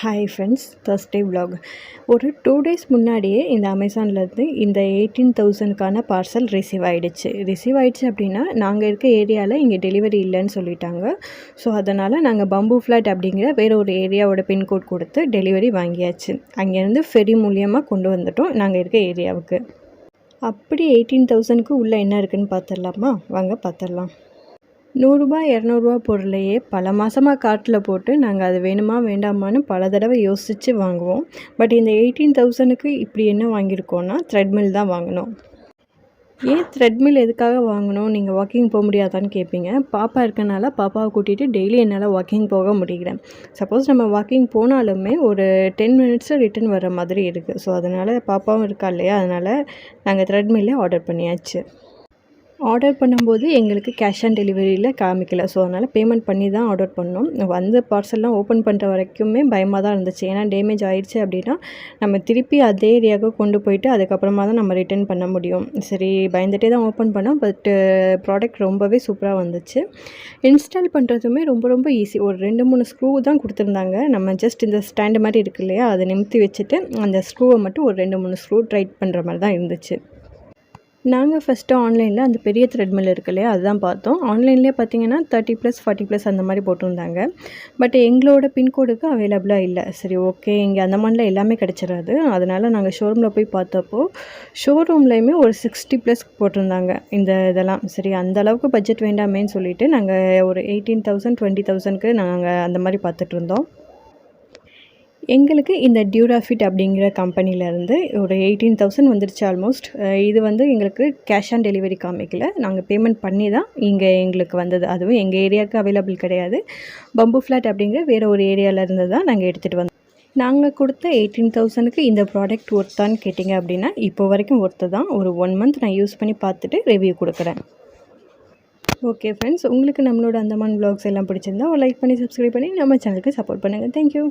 Hi friends Thursday vlog ஒரு two days முன்னாடியே இந்த அமேசான்லேருந்து இந்த எயிட்டீன் தௌசண்ட்க்கான பார்சல் ரிசீவ் ஆகிடுச்சு ரிசீவ் ஆகிடுச்சு அப்படின்னா நாங்கள் இருக்க ஏரியாவில் இங்கே டெலிவரி இல்லைன்னு சொல்லிட்டாங்க. ஸோ அதனால் நாங்கள் பம்பு ஃப்ளாட் அப்படிங்கிற வேற ஒரு ஏரியாவோட பின்கோட் கொடுத்து டெலிவரி வாங்கியாச்சு. அங்கேருந்து ஃபெரி மூலியமாக கொண்டு வந்துட்டோம் நாங்கள் இருக்க ஏரியாவுக்கு அப்படி எயிட்டீன் தௌசண்ட்க்கு உள்ளே என்ன இருக்குன்னு பார்த்துடலாமா வாங்க பார்த்துடலாம் நூறுரூபா இரநூறுவா பொருளையே பல மாதமாக கார்ட்டில் போட்டு நாங்கள் அது வேணுமா வேண்டாமான்னு பல தடவை யோசித்து வாங்குவோம். பட் இந்த எயிட்டீன் தௌசண்ட்க்கு இப்படி என்ன வாங்கியிருக்கோன்னா த்ரெட்மில் தான் வாங்கினோம் ஏன் த்ரெட்மில் எதுக்காக வாங்கணும்? நீங்கள் வாக்கிங் போக முடியாதான்னு கேட்பீங்க பாப்பா இருக்கனால பாப்பாவை கூட்டிகிட்டு டெய்லி என்னால் வாக்கிங் போக முடியல. சப்போஸ் நம்ம வாக்கிங் போனாலுமே ஒரு டென் மினிட்ஸில் ரிட்டன் வர மாதிரி இருக்குது ஸோ அதனால் பாப்பாவும் இருக்கா இல்லையா? அதனால் நாங்கள் த்ரெட்மில்லே ஆர்டர் பண்ணியாச்சு. ஆர்டர் பண்ணும்போது எங்களுக்கு கேஷ் ஆன் டெலிவரியில் காமிக்கல. ஸோ அதனால் பேமெண்ட் பண்ணி தான் ஆர்டர் பண்ணோம். வந்த பார்சல்லாம் ஓப்பன் பண்ணுற வரைக்குமே பயமாக தான் இருந்துச்சு. ஏன்னா டேமேஜ் ஆயிடுச்சு அப்படின்னா நம்ம திருப்பி அதே ஏரியாவுக்கு கொண்டு போயிட்டு அதுக்கப்புறமா தான் நம்ம ரிட்டர்ன் பண்ண முடியும். சரி பயந்துகிட்டே தான் ஓப்பன் பண்ணோம். பட்டு ப்ராடக்ட் ரொம்பவே சூப்பராக வந்துச்சு. இன்ஸ்டால் பண்ணுறதுமே ரொம்ப ரொம்ப ஈஸி ஒரு ரெண்டு மூணு ஸ்க்ரூ தான் கொடுத்துருந்தாங்க. நம்ம ஜஸ்ட் இந்த ஸ்டாண்டு மாதிரி இருக்கு இல்லையா? அதை நிமித்தி வச்சுட்டு அந்த ஸ்க்ரூவை மட்டும் ஒரு ரெண்டு மூணு ஸ்க்ரூ ட்ரைட் பண்ணுற மாதிரி தான் இருந்துச்சு. நாங்கள் ஃபஸ்ட்டு ஆன்லைனில் அந்த பெரிய த்ரெட்மில் இருக்கு இல்லையா அதுதான் பார்த்தோம். ஆன்லைன்லேயே பார்த்தீங்கன்னா தேர்ட்டி ப்ளஸ் ஃபார்ட்டி ப்ளஸ் அந்த மாதிரி போட்டிருந்தாங்க. பட் எங்களோட பின்கோடுக்கு அவைலபிளாக இல்லை. சரி ஓகே இங்கே அந்த மாதிரிலாம் எல்லாமே கிடச்சிடாது அதனால் நாங்கள் ஷோரூமில் போய் பார்த்தப்போ ஷோரூம்லேயுமே ஒரு சிக்ஸ்டி ப்ளஸ் போட்டிருந்தாங்க இந்த இதெல்லாம். சரி அந்த அளவுக்கு பட்ஜெட் வேண்டாமேன்னு சொல்லிட்டு நாங்கள் ஒரு எயிட்டீன் தௌசண்ட் டுவெண்ட்டி தௌசண்ட்க்கு நாங்கள் அந்த மாதிரி பார்த்துட்ருந்தோம் எங்களுக்கு இந்த டியூராஃபிட் அப்படிங்கிற கம்பெனிலேருந்து ஒரு எயிட்டீன் தௌசண்ட் வந்துருச்சு ஆல்மோஸ்ட் இது வந்து எங்களுக்கு கேஷ் ஆன் டெலிவரி காமிக்கல. நாங்கள் பேமெண்ட் பண்ணி தான் இங்கே எங்களுக்கு வந்தது. அதுவும் எங்கள் ஏரியாவுக்கு அவைலபிள் கிடையாது. பம்பு ஃப்ளாட் அப்படிங்கிற வேறு ஒரு ஏரியாவிலேருந்து தான் நாங்கள் எடுத்துகிட்டு வந்தோம். நாங்கள் கொடுத்த எயிட்டீன் தௌசண்ட்க்கு இந்த ப்ராடக்ட் ஒர்த்தான்னு கேட்டிங்க அப்படின்னா இப்போ வரைக்கும் ஒர்த்து தான். ஒரு ஒன் மந்த் நான் யூஸ் பண்ணி பார்த்துட்டு ரிவ்யூ கொடுக்குறேன். ஓகே ஃப்ரெண்ட்ஸ் உங்களுக்கு நம்மளோட அந்தமான் ப்ளாக்ஸ் எல்லாம் பிடிச்சிருந்தா லைக் பண்ணி சப்ஸ்கிரைப் பண்ணி நம்ம சேனலுக்கு சப்போர்ட் பண்ணுங்கள் தேங்க்யூ